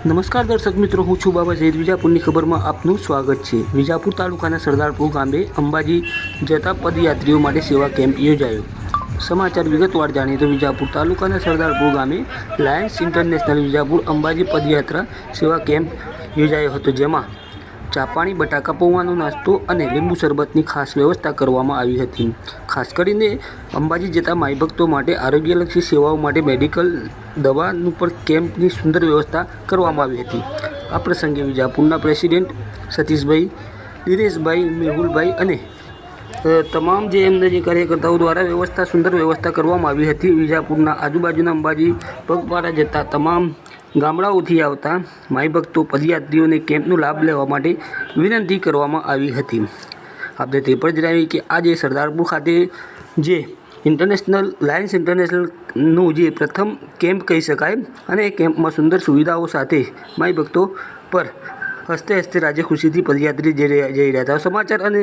નમસ્કાર દર્શક મિત્રો, હું છું બાબા જૈદ વિજાપુરની ખબરમાં આપનું સ્વાગત છે. વિજાપુર તાલુકાના સરદારપુર ગામે અંબાજી જતા પદયાત્રીઓ માટે સેવા કેમ્પ યોજાયો. સમાચાર વિગતવાર જાણીએ તો વિજાપુર તાલુકાના સરદારપુર ગામે લાયન્સ ઇન્ટરનેશનલ વિજાપુર અંબાજી પદયાત્રા સેવા કેમ્પ યોજાયો હતો, જેમાં ચા પાણી બટાકા પૌવાનો નાસ્તો અને લીંબુ શરબતની ખાસ વ્યવસ્થા કરવામાં આવી હતી. ખાસ કરીને અંબાજી જતા માઈભક્તો માટે આરોગ્યલક્ષી સેવાઓ માટે મેડિકલ દવાનું પણ કેમ્પની સુંદર વ્યવસ્થા કરવામાં આવી હતી. આ પ્રસંગે વિજાપુરના પ્રેસિડેન્ટ સતીશભાઈ, દિનેશભાઈ, મેહુલભાઈ અને તમામ જે એમના જે કાર્યકર્તાઓ દ્વારા વ્યવસ્થા, સુંદર વ્યવસ્થા કરવામાં આવી હતી. વિજાપુરના આજુબાજુના અંબાજી પગપાળા જતા તમામ ગામડાઓથી આવતા માઈ ભક્તો પદયાત્રીઓને કેમ્પનો લાભ લેવા માટે વિનંતી કરવામાં આવી હતી. આપણે તે પણ જણાવીએ કે આજે સરદારપુર ખાતે જે ઇન્ટરનેશનલ, લાયન્સ ઇન્ટરનેશનલનું જે પ્રથમ કેમ્પ કહી શકાય અને એ કેમ્પમાં સુંદર સુવિધાઓ સાથે માઈ ભક્તો પર હસ્તે હસ્તે રાજ્ય ખુશીથી પદયાત્રી જઈ રહ્યા જઈ રહ્યા હતા. સમાચાર અને